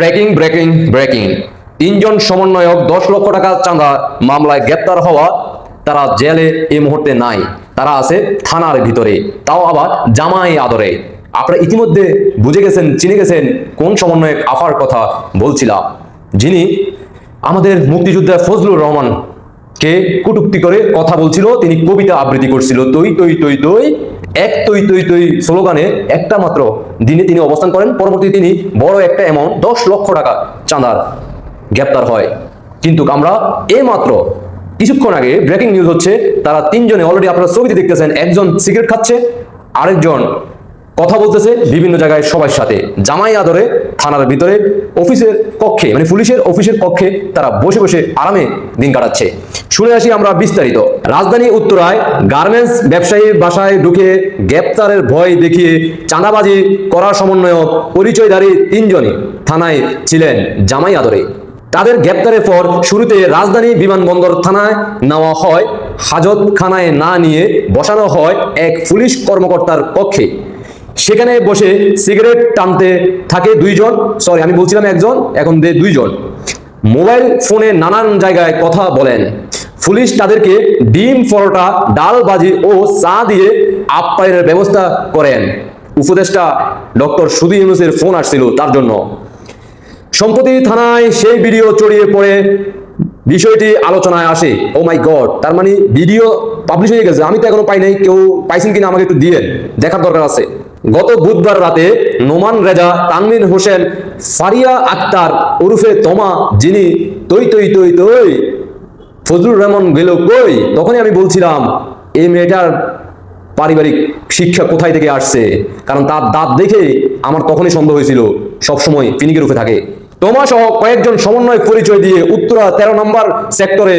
Breaking breaking breaking. তিনজন সমন্বয়ক দশ লক্ষ টাকা চাঁদা মামলায় গ্রেপ্তার হওয়া তারা জেলে এ মুহূর্তে নাই। তারা আছে থানার ভিতরে, তাও আবার জামাই আদরে। আপনারা ইতিমধ্যে বুঝে গেছেন, চিনে গেছেন কোন সমন্বয়ক আফার কথা বলছিলাম। যিনি আমাদের মুক্তিযোদ্ধা ফজলুর রহমান কে কটুক্তি করে কথা বলছিল, তিনি কবিতা আবৃত্তি করছিল। তৈ তৈ তৈ তৈ, এক তৈ তৈ তৈ স্লোগানে একটা মাত্র দিনে তিনি অবস্থান করেন। পরবর্তীতে তিনি বড় একটা অ্যামাউন্ট দশ লক্ষ টাকা চাঁদার গ্রেপ্তার হয়। কিন্তু আমরা এই মাত্র কিছুক্ষণ আগে ব্রেকিং নিউজ হচ্ছে, তারা তিনজনে অলরেডি আপনারা ছবিতে দেখতেছেন, একজন সিগারেট খাচ্ছে, আরেকজন কথা বলতেছে বিভিন্ন জায়গায় সবার সাথে। জামাই আদরে থানার ভিতরে অফিসের কক্ষে মানে পুলিশের অফিসের কক্ষে তারা বসে বসে আরামে দিন কাটাচ্ছে। শুনে আসি আমরা বিস্তারিত। রাজধানী উত্তরায় গার্মেন্টস ব্যবসায়ীর বাসায় ঢুকে গ্রেপ্তারের ভয় দেখিয়ে চাঁদাবাজি করার সমন্বয়ক পরিচয়ধারী তিনজনই থানায় ছিলেন জামাই আদরে। তাদের গ্রেপ্তারের পর শুরুতে রাজধানী বিমানবন্দর থানায় নেওয়া হয়। হাজত হাজতখানায় না নিয়ে বসানো হয় এক পুলিশ কর্মকর্তার কক্ষে। সেখানে বসে সিগারেট টানতে থাকে দুইজন। সরি আমি বলছিলাম একজন, এখন দে দুইজন। মোবাইল ফোনে নানান জায়গায় কথা বলেন। পুলিশ তাদেরকে ডিম, পরোটা, ডাল ভাজি ও চা দিয়ে আপ্যায়নের ব্যবস্থা করেন। উপদেষ্টা ডক্টর সুদী ইউনুসের ফোন আসছিল তার জন্য। সম্প্রতি থানায় সেই ভিডিও চড়িয়ে পড়ে। বিষয়টি আলোচনায় আসে। ও মাই গড তার মানে ভিডিও পাবলিশ হয়ে গেছে। আমি তো এখনও পাই নাই। কেউ পাইছেন কিনা আমাকে একটু দিয়ে দেখার দরকার আছে। গত বুধবার রাতে নোমান রেজা তানমিন হোসেন ফারিয়া আক্তার ওরফে তোমা, যিনি তৈ তৈ তৈ তৈ ফজলুর রহমান গেল কই? তখনই আমি বলছিলাম এই মেয়েটার পারিবারিক শিক্ষা কোথায় থেকে আসছে? কারণ তার দাঁত দেখে আমার তখনই সন্দেহ হয়েছিল সবসময় পিনিকের রূপে থাকে। তোমা সহ কয়েকজন সমন্বয় পরিচয় দিয়ে উত্তরা তেরো নম্বর সেক্টরে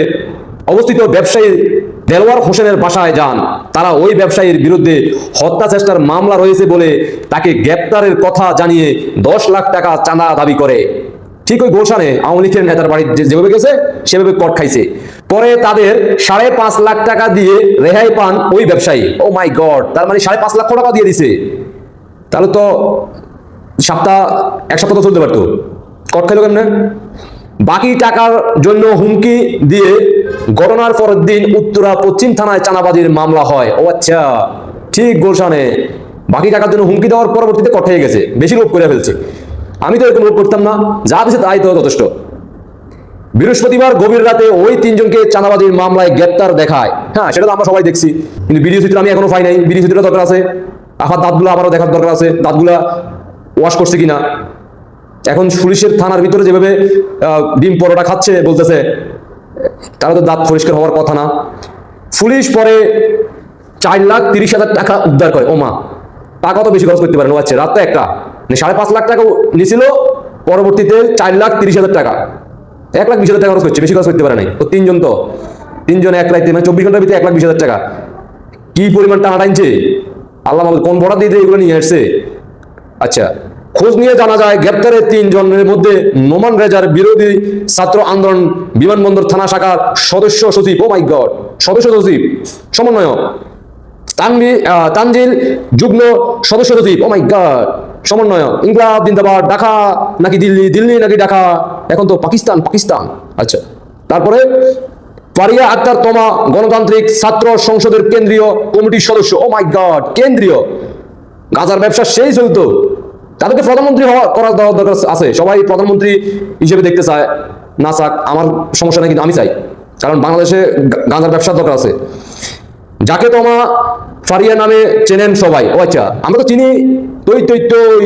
অবস্থিত ব্যবসায়ী দেলওয়ার হোসেনের বাসায় যান। তারা ওই ব্যবসায়ীর বিরুদ্ধে হত্যা চেষ্টার মামলা রয়েছে বলে তাকে গ্রেপ্তারের কথা জানিয়ে দশ লাখ টাকা চাঁদা দাবি করে। ঠিক ওই গোলশানে আওয়ামী লীগের নেতার বাড়ি যেভাবে গেছে, সেভাবে কট খাইছে। পরে তাদের সাড়ে পাঁচ লাখ টাকা দিয়ে রেহাই পান ওই ব্যবসায়ী। ও মাই গড, তার মানে সাড়ে পাঁচ লাখ টাকা দিয়ে দিছে। তাহলে তো সপ্তাহ, এক সপ্তাহ তো চলতে পারতো। কট খাইলো কেমনে? বাকি টাকার জন্য হুমকি দিয়ে ঘটনার পরের দিন উত্তরা পশ্চিম থানায় চানাবাজির মামলা হয়। ও আচ্ছা ঠিক গোলশানে। বাকি টাকার জন্য হুমকি দেওয়ার পরবর্তীতে কট হয়ে গেছে। বেশি লোভ করে ফেলছে। আমি তো এরকম লোভ করতাম না। যা দিছে তাই তো যথেষ্ট। বৃহস্পতিবার গভীর রাতে ওই তিনজনকে চাঁদাবাজির মামলায় গ্রেপ্তার দেখায়। হ্যাঁ সেটা তো আমরা সবাই দেখছি। কিন্তু ভিডিও চিত্র আমি এখনও পাই নাই। ভিডিও চিত্র দরকার আছে। আফার দাঁতগুলো আবারও দেখার দরকার আছে। দাঁতগুলা ওয়াশ করছে কিনা? এখন পুলিশের থানার ভিতরে যেভাবে ডিম পরোটা খাচ্ছে, বলতেছে, তারা তো দাঁত পরিষ্কার হওয়ার কথা না। পুলিশ পরে চার লাখ তিরিশ হাজার টাকা উদ্ধার করে। ওমা, টাকা তো বেশি খরচ করতে পারে না বাচ্চা রাত একটা। মানে সাড়ে পাঁচ লাখ টাকা নিছিল, পরবর্তীতে চার লাখ তিরিশ হাজার টাকা। এক লাখ বিশ হাজার টাকা খরচ করছে, বেশি খরচ করতে পারে নাই। তো তিনজন তো। তিনজন এক রাইতে মানে চব্বিশ ঘণ্টার ভিতরে এক লাখ বিশ হাজার টাকা। কি পরিমাণ টাকা টানছে আল্লাহ কোন বড়া দিয়ে, এগুলো নিয়ে আসছে। আচ্ছা খোঁজ নিয়ে জানা যায় গ্রেপ্তারের তিনজনের মধ্যে নোমান রেজার বিরোধী ছাত্র আন্দোলন বিমানবন্দর থানা শাখার সদস্য সচিব। ও মাই গড সদস্য সচিব সমন্বয়ক। আহ, তানজিল যুগ্ম সদস্য সচিব। ও মাই গড সমন্বয়ক। ইনকলাব জিন্দাবাদ ঢাকা নাকি দিল্লি? দিল্লি নাকি ঢাকা? এখন তো পাকিস্তান পাকিস্তান। আচ্ছা তারপরে ফারিয়া আক্তার তোমা গণতান্ত্রিক ছাত্র সংসদের কেন্দ্রীয় কমিটির সদস্য। ও মাই গড কেন্দ্রীয়। গাজার ব্যবসা সেই চলতো। তাদেরকে প্রধানমন্ত্রী হওয়া করার দেওয়ার দরকার আছে। সবাই প্রধানমন্ত্রী হিসেবে দেখতে চায়, না চাক, আমার সমস্যা নেই কিন্তু আমি চাই। কারণ বাংলাদেশে গাঁজার ব্যবসার দরকার আছে। যাকে তোমা ফারিয়া নামে চেনেন সবাই, ও আচ্ছা আমরা তো চিনি, তৈ তৈ তৈ,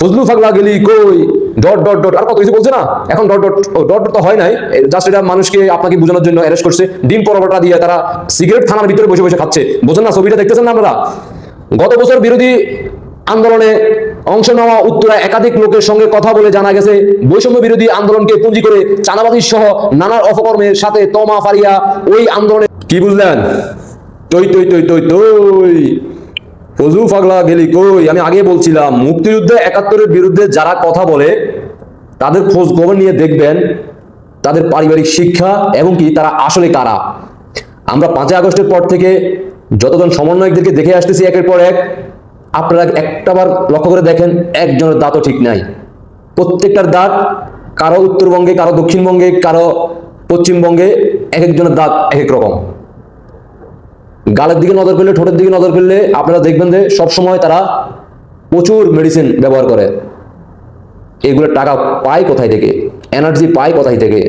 ফজলু ফাগলা গেলি কই, ডট ডট ডট, আর কত কিছু বলছে না? এখন ডট ডট ডট ডট তো হয় নাই জাস্ট এটা মানুষকে আপনাকে বোঝানোর জন্য অ্যারেস্ট করছে। ডিম পরোটা দিয়ে তারা সিগারেট থানার ভিতরে বসে বসে খাচ্ছে। বোঝেন না ছবিটা দেখতেছেন না আপনারা? গত বছর বিরোধী আন্দোলনে অংশ নেওয়া উত্তরা একাধিক লোকের সঙ্গে কথা বলে জানা গেছে, বৈষম্য বিরোধী আন্দোলনকে পুঁজি করে চাঁদাবাজি সহ নানা অপকর্মের সাথে তমা ফারিয়া ওই আন্দোলনে কি বুঝলেন? তৈ তৈ তৈ তৈ তৈ। ফজু ফাগলা গেলি কই? আমি আগে বলছিলাম, মুক্তিযুদ্ধে একাত্তরের বিরুদ্ধে যারা কথা বলে, তাদের খোঁজ খবর নিয়ে দেখবেন তাদের পারিবারিক শিক্ষা এবং কি তারা আসলে কারা। আমরা পাঁচই আগস্টের পর থেকে যতজন সমন্বয়কদেরকে দেখে আসতেছি একের পর এক আপনারা একটাবার লক্ষ্য করে দেখেন, একজনের দাঁতও ঠিক নাই। প্রত্যেকটার দাঁত কারও উত্তরবঙ্গে, কারও দক্ষিণবঙ্গে, কারও পশ্চিমবঙ্গে এক একজনের দাঁত এক এক রকম। গালের দিকে নজর করলে ঠোঁটের দিকে নজর করলে আপনারা দেখবেন যে সবসময় তারা প্রচুর মেডিসিন ব্যবহার করে। এগুলো টাকা পায় কোথায় থেকে? এনার্জি পায় কোথায় থেকে?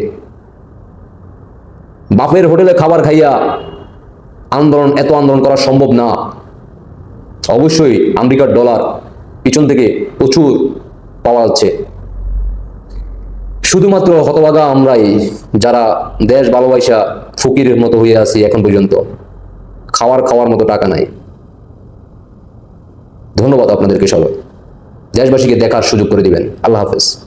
বাপের হোটেলে খাবার খাইয়া আন্দোলন, এত আন্দোলন করা সম্ভব না। অবশ্যই আমেরিকার ডলার পিছন থেকে প্রচুর পাওয়া যাচ্ছে। শুধুমাত্র হতভাগা আমরাই, যারা দেশ ভালোবাসা ফকিরের মতো হয়ে আছি এখন পর্যন্ত, খাওয়ার খাওয়ার মতো টাকা নাই। ধন্যবাদ আপনাদেরকে সবাই। দেশবাসীকে দেখার সুযোগ করে দিবেন। আল্লাহ হাফেজ।